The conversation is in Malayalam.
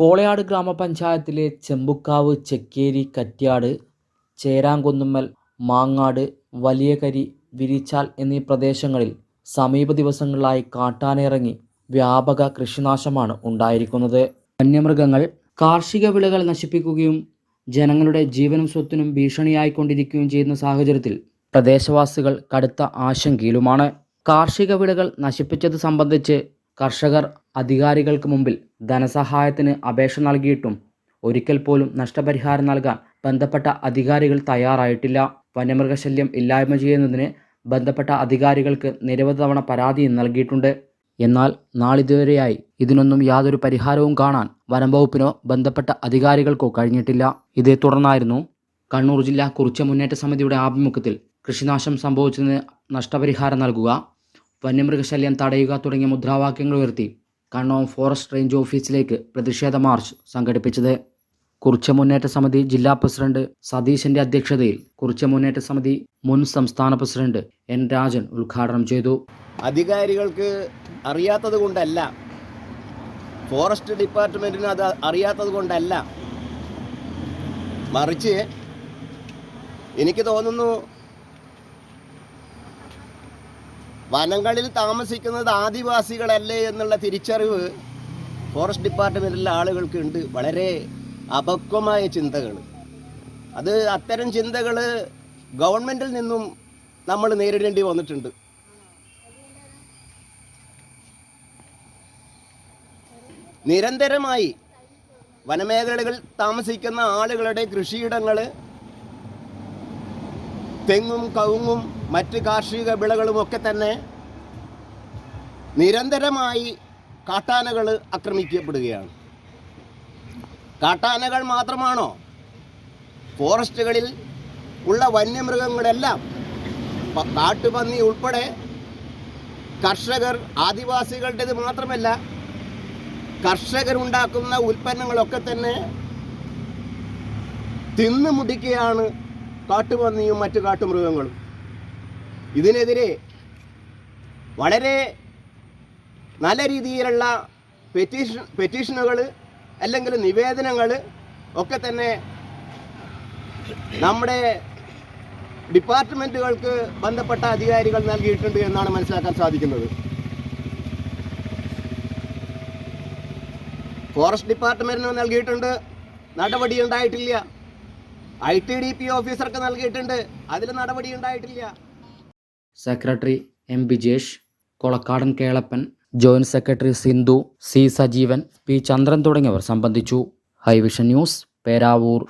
കോളയാട് ഗ്രാമപഞ്ചായത്തിലെ ചെമ്പുക്കാവ് ചെക്കേരി കറ്റ്യാട് ചേരാങ്കുന്നുമ്മൽ മാങ്ങാട് വലിയകരി വിരിച്ചാൽ എന്നീ പ്രദേശങ്ങളിൽ സമീപ ദിവസങ്ങളിലായി കാട്ടാനിറങ്ങി വ്യാപക കൃഷിനാശമാണ് ഉണ്ടായിരിക്കുന്നത്. വന്യമൃഗങ്ങൾ കാർഷിക വിളകൾ നശിപ്പിക്കുകയും ജനങ്ങളുടെ ജീവനും സ്വത്തിനും ഭീഷണിയായിക്കൊണ്ടിരിക്കുകയും ചെയ്യുന്ന സാഹചര്യത്തിൽ പ്രദേശവാസികൾ കടുത്ത ആശങ്കയിലുമാണ്. കാർഷിക വിളകൾ നശിപ്പിച്ചത് സംബന്ധിച്ച് കർഷകർ അധികാരികൾക്ക് മുമ്പിൽ ധനസഹായത്തിന് അപേക്ഷ നൽകിയിട്ടും ഒരിക്കൽ പോലും നഷ്ടപരിഹാരം നൽകാൻ ബന്ധപ്പെട്ട അധികാരികൾ തയ്യാറായിട്ടില്ല. വന്യമൃഗശല്യം ഇല്ലായ്മ ചെയ്യുന്നതിന് ബന്ധപ്പെട്ട അധികാരികൾക്ക് നിരവധി തവണ പരാതിയും നൽകിയിട്ടുണ്ട്. എന്നാൽ നാളിതുവരെയായി ഇതിനൊന്നും യാതൊരു പരിഹാരവും കാണാൻ വനം വകുപ്പിനോ ബന്ധപ്പെട്ട അധികാരികൾക്കോ കഴിഞ്ഞിട്ടില്ല. ഇതേ തുടർന്നായിരുന്നു കണ്ണൂർ ജില്ലാ കുറിച്ച മുന്നേറ്റ സമിതിയുടെ ആഭിമുഖ്യത്തിൽ കൃഷിനാശം സംഭവിച്ചതിന് നഷ്ടപരിഹാരം നൽകുക വന്യമൃഗശല്യം തടയുക തുടങ്ങിയ മുദ്രാവാക്യങ്ങൾ ഉയർത്തി കണ്ണോം ഫോറസ്റ്റ് റേഞ്ച് ഓഫീസിലേക്ക് പ്രതിഷേധ മാർച്ച് സംഘടിപ്പിച്ചത്. കുറിച്ച മുന്നേറ്റ സമിതി ജില്ലാ പ്രസിഡന്റ് സതീശന്റെ അധ്യക്ഷതയിൽ കുറിച്ച മുന്നേറ്റ സമിതി മുൻ സംസ്ഥാന പ്രസിഡന്റ് എൻ രാജൻ ഉദ്ഘാടനം ചെയ്തു. അധികാരികൾക്ക് അറിയാത്തത് കൊണ്ടല്ല. ഫോറസ്റ്റ് ഡിപ്പാർട്ട്മെന്റിന് അത് അറിയാത്തത് കൊണ്ടല്ല. മറിച്ച് എനിക്ക് തോന്നുന്നു വനങ്ങളിൽ താമസിക്കുന്നത് ആദിവാസികളല്ലേ എന്നുള്ള തിരിച്ചറിവ് ഫോറസ്റ്റ് ഡിപ്പാർട്ട്മെന്റിലെ ആളുകൾക്ക് ഉണ്ട് വളരെ അപക്വമായ ചിന്തകൾ. അത് അത്തരം ചിന്തകൾ ഗവൺമെന്റിൽ നിന്നും നമ്മൾ നേരിടേണ്ടി വന്നിട്ടുണ്ട്. നിരന്തരമായി വനമേഖലകളിൽ താമസിക്കുന്ന ആളുകളുടെ കൃഷിയിടങ്ങൾ തെങ്ങും കവുങ്ങും മറ്റ് കാർഷിക വിളകളുമൊക്കെ തന്നെ നിരന്തരമായി കാട്ടാനകൾ ആക്രമിക്കപ്പെടുകയാണ്. കാട്ടാനകൾ മാത്രമാണോ? ഫോറസ്റ്റുകളിൽ ഉള്ള വന്യമൃഗങ്ങളെല്ലാം കാട്ടുപന്നി ഉൾപ്പെടെ കർഷകർ ആദിവാസികളുടേത് മാത്രമല്ല കർഷകരുണ്ടാക്കുന്ന ഉൽപ്പന്നങ്ങളൊക്കെ തന്നെ തിന്നു മുടിക്കുകയാണ് കാട്ടുപന്നിയും മറ്റു കാട്ടുമൃഗങ്ങളും. ഇതിനെതിരെ വളരെ നല്ല രീതിയിലുള്ള പെറ്റീഷൻ പെറ്റീഷനുകൾ അല്ലെങ്കിൽ നിവേദനങ്ങൾ ഒക്കെ തന്നെ നമ്മുടെ ഡിപ്പാർട്ട്മെന്റുകൾക്ക് ബന്ധപ്പെട്ട അധികാരികൾ നൽകിയിട്ടുണ്ട് എന്നാണ് മനസ്സിലാക്കാൻ സാധിക്കുന്നത്. ഫോറസ്റ്റ് ഡിപ്പാർട്ട്മെന്റിന് നൽകിയിട്ടുണ്ട്. നടപടി ഉണ്ടായിട്ടില്ല. ഐ ടി ഡി പി ഓഫീസർക്ക് നൽകിയിട്ടുണ്ട്. അതിൽ നടപടി ഉണ്ടായിട്ടില്ല secretary M Bijesh Kolakkadan Kelappan joint secretary Sindhu C Sajeevan P Chandran തുടങ്ങിയവർ സംബന്ധിച്ചു. High vision news Peravoor.